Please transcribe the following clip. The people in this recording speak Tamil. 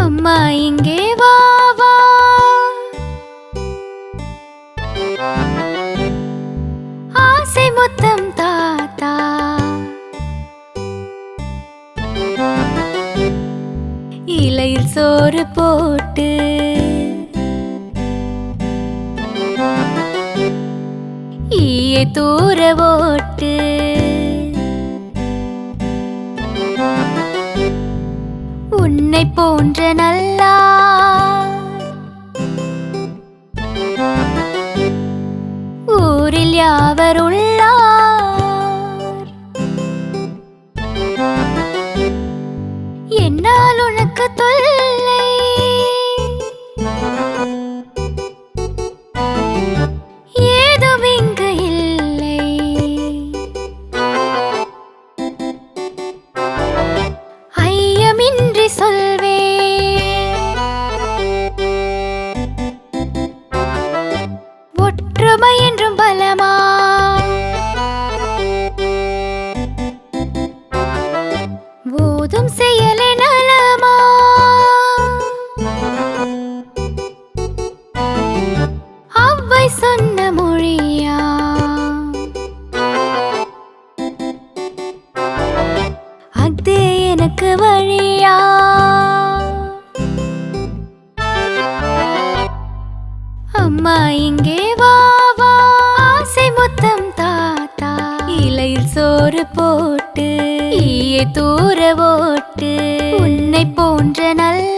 அம்மா இங்கே வா வா. ஆசை மொத்தம் தாத்தா. இலையில் சோறு போட்டு ஈயை தூர ஓட்டு. உன்னை போன்ற நல்லா ஊரில் யாவர் உள்ளார்? என்னால் உனக்கு தொல் சொல்வே ஒற்றுமை என்றும் பலமா? போதும் செயலே நலமா? அவ்வை சொன்ன மொழியா? எனக்கு வழியா? அம்மா இங்கே வா வா. ஆசை மொத்தம் தாத்தா. இலையில் சோறு போட்டு ஈயை தூர ஓட்டு. உன்னை போன்ற நல்ல